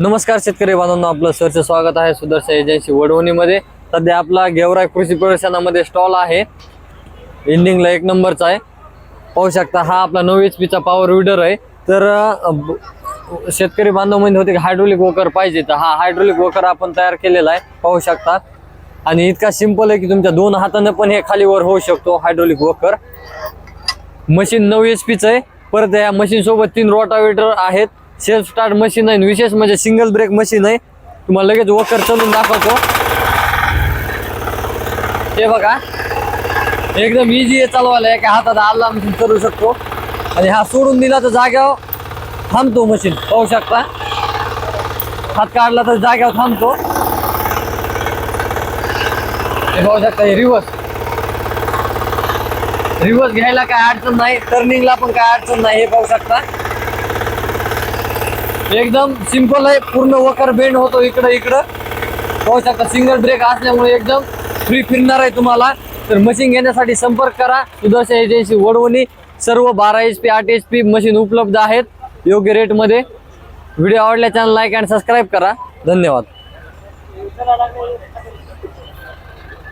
नमस्कार शेतकरी बांधवांना आपलं सरचं स्वागत आहे सुदर्शन एजन्सी वडवणीमध्ये. सध्या आपला गेवराय कृषी प्रदर्शनामध्ये स्टॉल आहे. एंडिंगला एक नंबरचा आहे. पाहू शकता हा आपला नऊ एच पीचा पॉवर विडर आहे. तर शेतकरी बांधव म्हणजे होते की हायड्रोलिक वोकर पाहिजे. तर हा हायड्रोलिक वोकर आपण तयार केलेला आहे. पाहू शकता. आणि इतका सिंपल आहे की तुमच्या दोन हातानं पण हे खालीवर होऊ शकतो हायड्रोलिक वोकर मशीन नऊ एच पीचं आहे. परत या मशीन सोबत तीन रोटावेटर आहेत. सेल्फ स्टार्ट मशीन आहे आणि विशेष म्हणजे सिंगल ब्रेक मशीन आहे. तुम्हाला लगेच वोकर चालून दाखवतो. हे बघा. एकदम इझी आहे चालवायला. एका हातात आला मशीन चालू शकतो. आणि हा सोडून दिला तर जाग्यावर थांबतो मशीन पाहू शकता. हात काढला तर जाग्यावर थांबतो. हे पाहू शकता हे रिवर्स रिवर्स घ्यायला काय अडचण नाही. टर्निंगला पण काय अडचण नाही. हे पाहू शकता. एकदम सिंपल आहे. पूर्ण वकर बेंड होतो इकडं इकडं. पाहू शकता सिंगल ब्रेक असल्यामुळे एकदम फ्री फिरणार आहे तुम्हाला. तर मशीन घेण्यासाठी संपर्क करा. सुदर्शन एजन्सी वडवणी सर्व बारा एच पी आठ एच पी मशीन उपलब्ध आहेत. योग्य रेटमध्ये व्हिडिओ आवडल्या चॅनल लाईक अँड सबस्क्राईब करा. धन्यवाद.